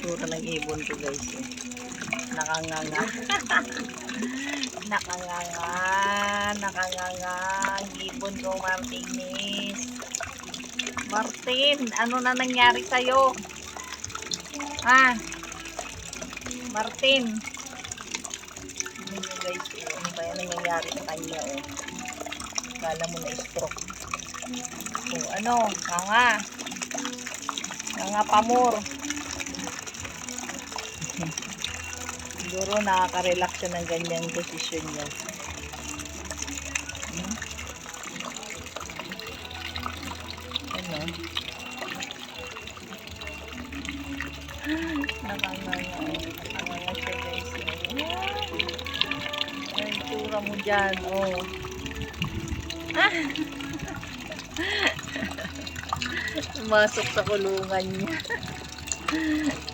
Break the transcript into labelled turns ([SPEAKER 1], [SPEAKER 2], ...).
[SPEAKER 1] itsura ng ibon ko guys. Eh. Nakanganga. nakanganga. Nakanganga. Ang ibon ko, Martinis. Martin, ano na nangyari sa'yo? Ha? Martin. Ano yun, guys? eh, Ano ba yan nangyayari sa kanya? Oh. Kala mo na stroke. Oh, ano? Nga Nga pamor. Siguro nakaka-relax siya ng ganyang posisyon niya. Hmm? Ano? Nakanganga. Nakanganga siya guys. Ay, itsura mo dyan. Oh. Pumasok sa kulungan niya.